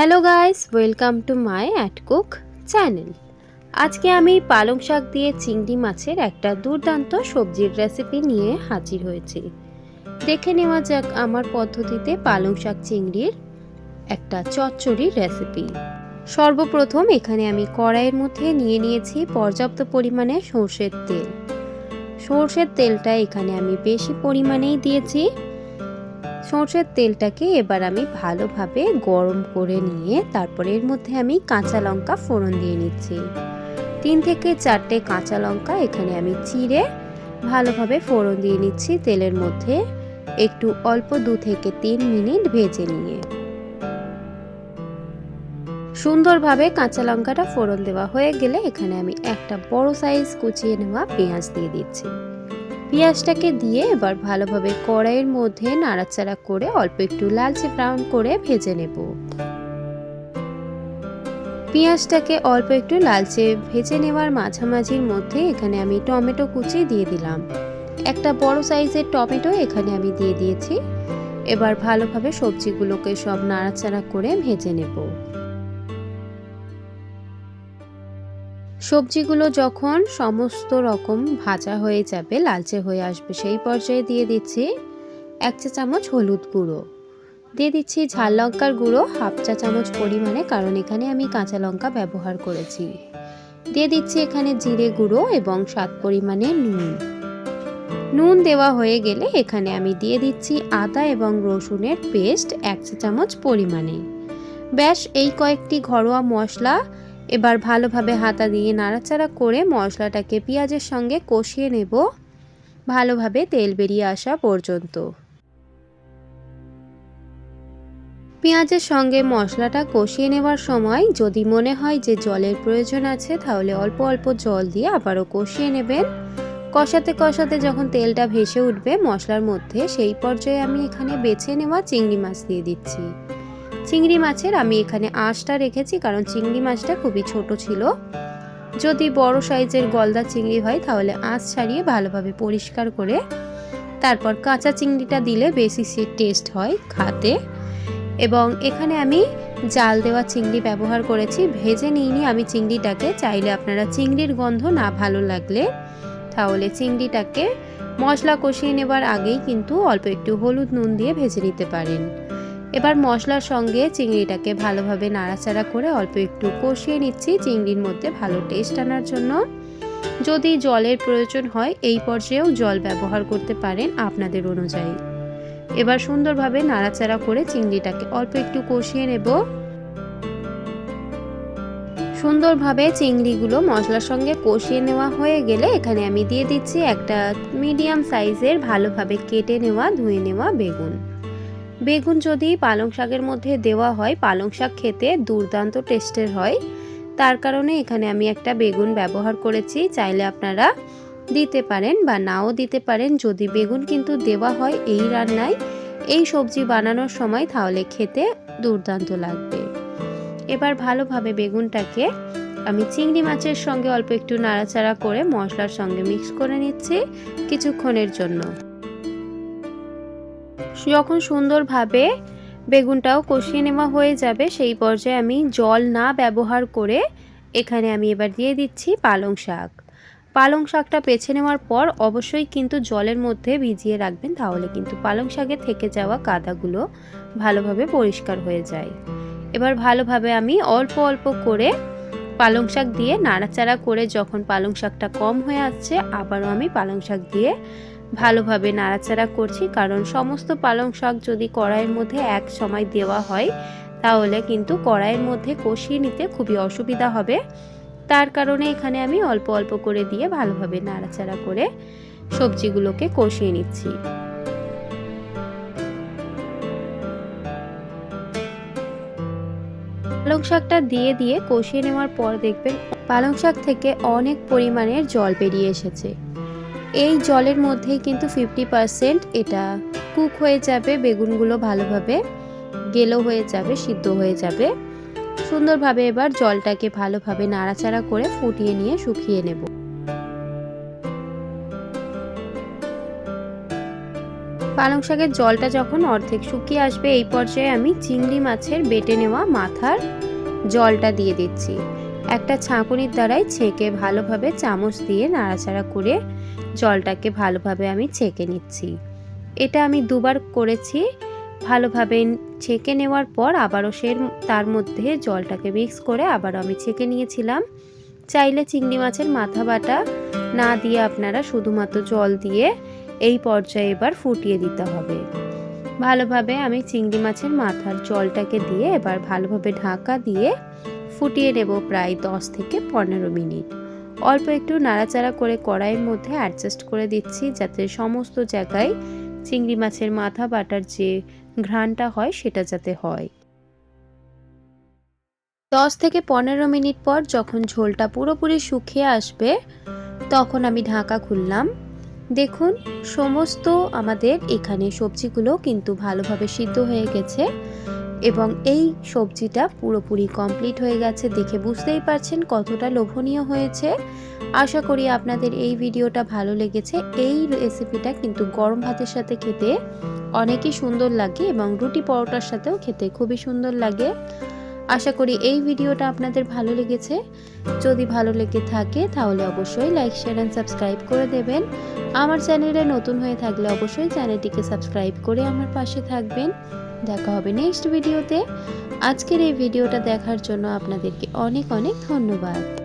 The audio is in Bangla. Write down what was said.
Hello guys, welcome to my at cook channel. আজকে আমি পালং শাক দিয়ে চিংড়ি মাছের একটা দুর্দান্ত সবজির রেসিপি নিয়ে হাজির হয়েছি। দেখে নেওয়া যাক আমার পদ্ধতিতে পালং শাক চিংড়ির একটা চচ্চড়ির রেসিপি। সর্বপ্রথম এখানে আমি কড়াইয়ের মধ্যে নিয়ে নিয়েছি পর্যাপ্ত পরিমাণে সর্ষের তেল। সর্ষের তেলটা এখানে আমি বেশি পরিমাণেই দিয়েছি। সর্ষের তেলটাকে এবার আমি ভালোভাবে গরম করে নিয়ে তারপরে এর মধ্যে আমি কাঁচা লঙ্কা ফোড়ন দিয়ে নিচ্ছি। তিন থেকে চারটে কাঁচা লঙ্কা এখানে আমি চিড়ে ভালোভাবে ফোড়ন দিয়ে নিচ্ছি তেলের মধ্যে একটু অল্প দু থেকে তিন মিনিট ভেজে নিয়ে। সুন্দরভাবে কাঁচা লঙ্কাটা ফোড়ন দেওয়া হয়ে গেলে এখানে আমি একটা বড় সাইজ কুচিয়ে নেওয়া পেঁয়াজ দিয়ে দিচ্ছি। পেঁয়াজটাকে দিয়ে এবার ভালোভাবে কড়াইয়ের মধ্যে নাড়াচাড়া করে অল্প একটু লালচে ব্রাউন করে ভেজে নেব। পেঁয়াজটাকে অল্প একটু লালচে ভেজে নেওয়ার মাঝামাঝির মধ্যে এখানে আমি টমেটো কুচি দিয়ে দিলাম। একটা বড় সাইজের টমেটো এখানে আমি দিয়ে দিয়েছি। এবার ভালোভাবে সবজিগুলোকে সব নাড়াচাড়া করে ভেজে নেব। সবজিগুলো যখন সমস্ত রকম ভাজা হয়ে যাবে, লালচে হয়ে আসবে, সেই পর্যায়ে দিয়ে দিচ্ছি এক চা চামচ হলুদ গুঁড়ো। দিয়ে দিচ্ছি ঝাল লঙ্কার গুঁড়ো, হাফ চা চামচ পরিমাণে, কারণ এখানে আমি কাঁচা লঙ্কা ব্যবহার করেছি। দিয়ে দিচ্ছি এখানে জিরে গুঁড়ো এবং স্বাদ পরিমাণে নুন। নুন দেওয়া হয়ে গেলে এখানে আমি দিয়ে দিচ্ছি আদা এবং রসুনের পেস্ট এক চা চামচ পরিমাণে। ব্যাস, এই কয়েকটি ঘরোয়া মশলা এবার ভালোভাবে হাতা দিয়ে নাড়াচাড়া করে মশলাটাকে পেঁয়াজের সঙ্গে কষিয়ে নেব। ভালোভাবে তেল বেরিয়ে আসা পর্যন্ত। পেঁয়াজের সঙ্গে মশলাটা কষিয়ে নেওয়ার সময় যদি মনে হয় যে জলের প্রয়োজন আছে, তাহলে অল্প অল্প জল দিয়ে আবারও কষিয়ে নেবেন। কষাতে কষাতে যখন তেলটা ভেসে উঠবে, মশলার মধ্যে সেই পর্যায়ে আমি এখানে বেছে নেওয়া চিংড়ি মাছ দিয়ে দিচ্ছি। চিংড়ি মাছের আমি এখানে আঁশটা রেখেছি, কারণ চিংড়ি মাছটা খুবই ছোট ছিল। যদি বড় সাইজের গলদা চিংড়ি হয়, তাহলে আঁশ ছাড়িয়ে ভালোভাবে পরিষ্কার করে তারপর কাঁচা চিংড়িটা দিলে বেশি সে টেস্ট হয় খাতে। এবং এখানে আমি জাল দেওয়া চিংড়ি ব্যবহার করেছি, ভেজে নিইনি। আমি চিংড়িটাকে চাইলে আপনারা চিংড়ির গন্ধ না ভালো লাগলে, তাহলে চিংড়িটাকে মশলা কষিয়ে নেবার আগেই কিন্তু অল্প একটু হলুদ নুন দিয়ে ভেজে নিতে পারেন। এবার মশলার সঙ্গে চিংড়িটাকে ভালোভাবে নাড়াচাড়া করে অল্প একটু কষিয়ে নিচ্ছি চিংড়ির মধ্যে ভালো টেস্ট আনার জন্য। যদি জলের প্রয়োজন হয়, এই পর্যায়েও জল ব্যবহার করতে পারেন আপনাদের অনুযায়ী। এবার সুন্দরভাবে নাড়াচাড়া করে চিংড়িটাকে অল্প একটু কষিয়ে নেব। সুন্দরভাবে চিংড়িগুলো মশলার সঙ্গে কষিয়ে নেওয়া হয়ে গেলে এখানে আমি দিয়ে দিচ্ছি একটা মিডিয়াম সাইজের ভালোভাবে কেটে নেওয়া, ধুয়ে নেওয়া বেগুন। বেগুন যদি পালং শাকের মধ্যে দেওয়া হয়, পালং শাক খেতে দুর্দান্ত টেস্টের হয়। তার কারণে এখানে আমি একটা বেগুন ব্যবহার করেছি, চাইলে আপনারা দিতে পারেন বা নাও দিতে পারেন। যদি বেগুন কিন্তু দেওয়া হয় এই রান্নায়, এই সবজি বানানোর সময় তাহলে খেতে দুর্দান্ত লাগবে। এবার ভালোভাবে বেগুনটাকে আমি চিংড়ি মাছের সঙ্গে অল্প একটু নাড়াচাড়া করে মশলার সঙ্গে মিক্স করে নিচ্ছি কিছুক্ষণের জন্য। যখন সুন্দরভাবে বেগুনটাও কষিয়ে নেওয়া হয়ে যাবে, সেই পর্যায়ে আমি জল না ব্যবহার করে এখানে আমি এবার দিয়ে দিচ্ছি পালং শাক। পালং শাকটা বেছে নেওয়ার পর অবশ্যই কিন্তু জলের মধ্যে ভিজিয়ে রাখবেন, তাহলে কিন্তু পালং শাকে থেকে যাওয়া কাদাগুলো ভালোভাবে পরিষ্কার হয়ে যায়। এবার ভালোভাবে আমি অল্প অল্প করে পালং শাক দিয়ে নাড়াচাড়া করে যখন পালং শাকটা কম হয়ে আসছে, আবারও আমি পালং শাক দিয়ে ভালোভাবে নাড়াচাড়া করছি, কারণ সমস্ত পালং শাক যদি কড়াইয়ের মধ্যে এক সময় দেওয়া হয়, তাহলে কিন্তু কড়াইয়ের মধ্যে কষিয়ে নিতে খুবই অসুবিধা হবে। তার কারণে এখানে আমি অল্প অল্প করে দিয়ে ভালোভাবে নাড়াচাড়া করে সবজিগুলোকে কষিয়ে নিচ্ছি। পালং শাকটা দিয়ে দিয়ে কষিয়ে নেওয়ার পর দেখবেন, পালং শাক থেকে অনেক পরিমাণের জল বেরিয়ে এসেছে। এই জলের মধ্যেই কিন্তু ফিফটি পারসেন্ট এটা কুক হয়ে যাবে, বেগুনগুলো ভালোভাবে গেলো হয়ে যাবে, সিদ্ধ হয়ে যাবে। সুন্দরভাবে এবার জলটাকে ভালোভাবে নাড়াচাড়া করে ফুটিয়ে নিয়ে শুকিয়ে নেব। পালং শাকের জলটা যখন অর্ধেক শুকিয়ে আসবে, এই পর্যায়ে আমি চিংড়ি মাছের বেটে নেওয়া মাথার জলটা দিয়ে দিচ্ছি। একটা ছাঁকুনির দ্বারাই ছেঁকে ভালোভাবে চামচ দিয়ে নাড়াচাড়া করে জলটাকে ভালোভাবে আমি ছেঁকে নিচ্ছি। এটা আমি দুবার করেছি। ভালোভাবে ছেঁকে নেওয়ার পর আবারও সে তার মধ্যে জলটাকে মিক্স করে আবারও আমি ছেঁকে নিয়েছিলাম। চাইলে চিংড়ি মাছের মাথা বাটা না দিয়ে আপনারা শুধুমাত্র জল দিয়ে এই পর্যায়ে এবার ফুটিয়ে দিতে হবে। ভালোভাবে আমি চিংড়ি মাছের মাথার জলটাকে দিয়ে এবার ভালোভাবে ঢাকা দিয়ে ফুটিয়ে নেব প্রায় দশ থেকে পনেরো মিনিট। অল্প একটু নাড়াচাড়া করে কড়াইয়ের মধ্যে অ্যাডজাস্ট করে দিচ্ছি, যাতে সমস্ত জায়গায় চিংড়ি মাছের মাথা বাটার যে ঘ্রাণটা হয় সেটা যাতে হয়। দশ থেকে পনেরো মিনিট পর যখন ঝোলটা পুরোপুরি শুকিয়ে আসবে, তখন আমি ঢাকা খুললাম। দেখুন, সমস্ত আমাদের এখানে সবজিগুলো কিন্তু ভালোভাবে সিদ্ধ হয়ে গেছে। এবং এই সবজিটা পুরোপুরি কমপ্লিট হয়ে গেছে দেখে বুঝতেই পারছেন কতটা লোভনীয় হয়েছে। আশা করি আপনাদের এই ভিডিওটা ভালো লেগেছে। এই রেসিপিটা কিন্তু গরম ভাতের সাথে খেতে অনেকই সুন্দর লাগে এবং রুটি পরোটার সাথেও খেতে খুবই সুন্দর লাগে। আশা করি এই ভিডিওটা আপনাদের ভালো লেগেছে। যদি ভালো লেগে থাকে তাহলে অবশ্যই লাইক শেয়ার অ্যান্ড সাবস্ক্রাইব করে দেবেন। আমার চ্যানেলে নতুন হয়ে থাকলে অবশ্যই চ্যানেলটিকে সাবস্ক্রাইব করে আমার পাশে থাকবেন। দেখা হবে নেক্সট ভিডিওতে আজকের এই ভিডিওটা দেখার জন্য আপনাদেরকে অনেক অনেক ধন্যবাদ।